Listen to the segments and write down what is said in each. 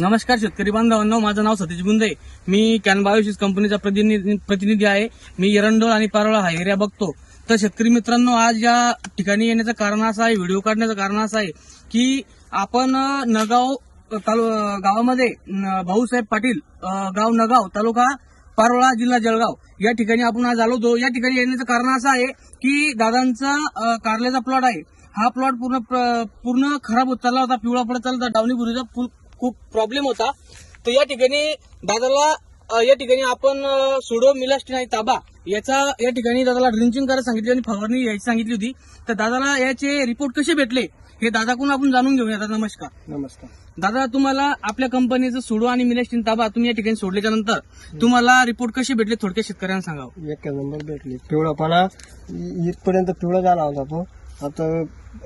नमस्कार शेतकरी बांधवांनो माझं नाव सतीश गुंदे. मी कॅनबायोसिस कंपनीचा प्रतिनिधी प्रतिनिधी आहे. मी एरंडोल आणि पारोळा हा एरिया बघतो. तर शेतकरी मित्रांनो आज या ठिकाणी येण्याचं कारण असं आहे व्हिडिओ काढण्याचं कारण असं आहे की आपण नगाव तालु गावामध्ये भाऊसाहेब पाटील गाव नगाव तालुका पारोळा जिल्हा जळगाव या ठिकाणी आपण आज आलो होतो. या ठिकाणी येण्याचं कारण असं आहे की दादांचा कारल्याचा प्लॉट आहे. हा प्लॉट पूर्ण पूर्ण खराब होत चालला होता पिवळा पडत चालला होता डावणी बुरीचा खूप प्रॉब्लेम होता. तर या ठिकाणी दादाला या ठिकाणी आपण सुडो मिलास्टिन आणि ताबा याचा या ठिकाणी दादाला ड्रिंचिंग करायला सांगितली आणि फवारणी यायची सांगितली होती. तर दादाला याचे रिपोर्ट कसे भेटले हे दादाकडून आपण जाणून घेऊया. दादा नमस्कार. नमस्कार. दादा तुम्हाला आपल्या कंपनीचं सुडो आणि मिलास्टिन ताबा तुम्ही या ठिकाणी सोडल्याच्या नंतर तुम्हाला रिपोर्ट कसे भेटले थोडक्यात शेतकऱ्यांना सांगावं? एक नंबर भेटली. पिवळापणा इथपर्यंत पिवळा झाला होता तो. आता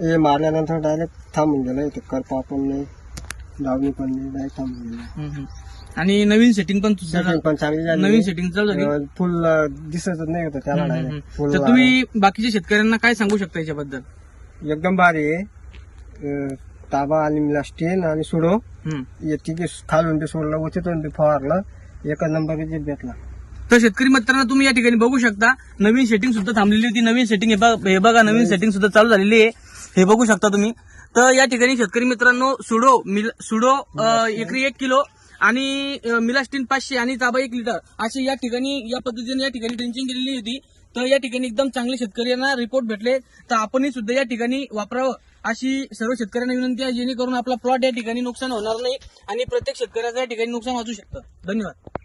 हे मारल्यानंतर डायरेक्ट थांबून गेला. इथे करपा पण नाही. लावणी पण नाही हम्म, हम्म. आणि नवीन सेटिंग पण तुझं Setting पण चांगली झाली. नवीन सेटिंग चालू झाली अं, फुल अं, दिसतच नाही होतं त्याला हम्म, हम्म, डायरेक्ट हम्म. फुल तर तुम्ही बाकीच्या शेतकऱ्यांना काय सांगू शकता याच्याबद्दल? एकदम भारी आहे. अं, ताबा आणि मिलास्टीन आणि सुडो. हम्म. हे तिघे खालून ते सोडलं उचितून ते फवारलं. एका नंबर भेटला. तर शेतकरी मित्रांनो तुम्ही या ठिकाणी बघू शकता नवीन सेटिंग सुद्धा थांबलेली होती. नवीन सेटिंग हे बघा नवीन सेटिंग सुद्धा चालू झालेली आहे. हे बघू शकता तुम्ही. तर या ठिकाणी शेतकरी मित्रांनो सुडो मिल- सुडो एकरी एक किलो आणि मिलास्टिन पाचशे आणि ताबा एक लिटर अशी या ठिकाणी या पद्धतीने या ठिकाणी ड्रिंचिंग केलेली होती. तर या ठिकाणी एकदम चांगले शेतकऱ्यांना रिपोर्ट भेटले. तर आपणही सुद्धा या ठिकाणी वापरावं अशी सर्व शेतकऱ्यांना विनंती आहे जेणेकरून आपला प्लॉट या ठिकाणी नुकसान होणार नाही आणि प्रत्येक शेतकऱ्याचं या ठिकाणी नुकसान वाचू शकतं. धन्यवाद.